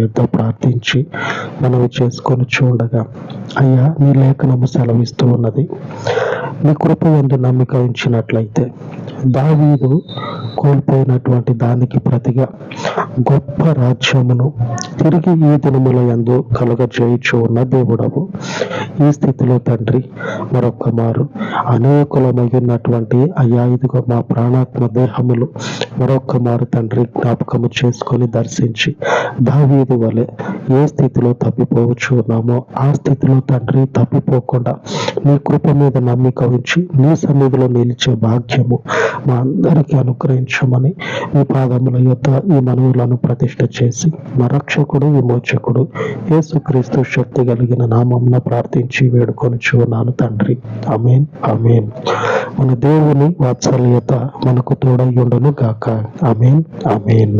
ఎంతో ప్రార్థించి మనవి చేసుకొని చూడగా అయ్యా నీ లేఖనము సెలవిస్తూ ఉన్నది. నీ కృప ఎందు నమ్మిక ఉంచినట్లయితే దావీదు కోల్పోయినటువంటి దానికి ప్రతిగా గొప్ప రాజ్యమును తిరిగి ఈ దినముల యందు కలుగజేయుచు ఉన్న దేవుడవు. ఈ స్థితిలో తండ్రి మరొక్క మారు అనేకులమైనటువంటి అయ్యా ఇదిగో మా ప్రాణాత్మ దేహములు మరొక్క మారు తండ్రి జ్ఞాపకము చేసుకొని దర్శించి దావీదు వలె ఏ స్థితిలో తప్పిపోవచ్చు ఉన్నామో ఆ స్థితిలో తండ్రి తప్పిపోకుండా నీ కృప మీద నమ్మిక ఉంచి నీ సన్నిధిలో నిలిచే భాగ్యము మా అందరికీ అనుగ్రహించమని ఈ పాదముల యొక్క ఈ మనవులను ప్రతిష్ట చేసి మా రక్షకుడు విమోచకుడు యేసుక్రీస్తు శక్తి కలిగిన నామంన ప్రార్థించి వేడుకొని చూన్నాను తండ్రి. అమేన్ అమేన్ మన దేవుని వాత్సల్యత మనకు తోడయ్యుండును గాక. అమేన్ అమేన్